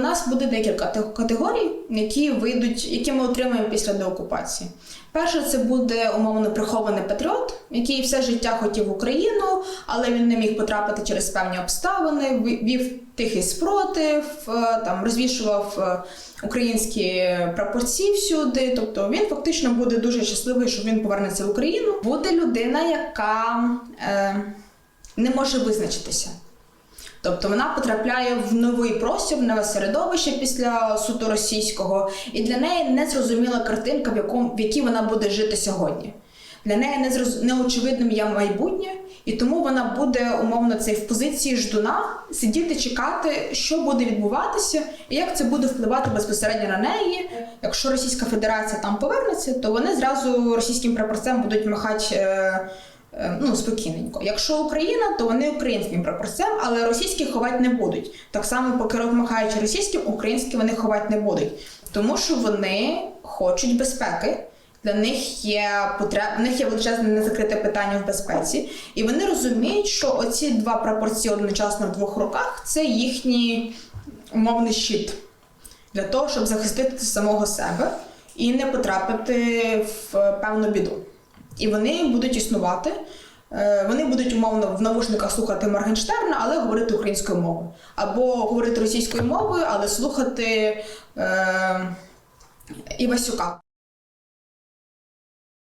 У нас буде декілька категорій, які вийдуть, які ми отримаємо після деокупації. Перше, це буде умовно прихований патріот, який все життя хотів Україну, але він не міг потрапити через певні обставини, ви- вів тихий спротив, е, там розвішував е, українські прапорці всюди. Тобто він фактично буде дуже щасливий, що він повернеться в Україну. Буде людина, яка е, не може визначитися. Тобто вона потрапляє в новий простір, в нове середовище після суто російського, і для неї незрозуміла картинка, в, якому, в якій вона буде жити сьогодні. Для неї незроз... неочевидним є майбутнє, і тому вона буде умовно це в позиції ждуна сидіти, чекати, що буде відбуватися, і як це буде впливати безпосередньо на неї. Якщо Російська Федерація там повернеться, то вони зразу російським прапорцем будуть махати. Е... е, Ну, спокійненько. Якщо Україна, то вони українським прапорцем, але російські ховати не будуть. Так само, поки махаючи російським, українські вони ховати не будуть. Тому що вони хочуть безпеки. Для них є потреб... в них є величезне незакрите питання в безпеці, і вони розуміють, що оці два прапорці одночасно в двох руках це їхній умовний щит для того, щоб захистити самого себе і не потрапити в певну біду. І вони будуть існувати. Е, Вони будуть умовно в навушниках слухати Моргенштерна, але говорити українською мовою. Або говорити російською мовою, але слухати е, Івасюка.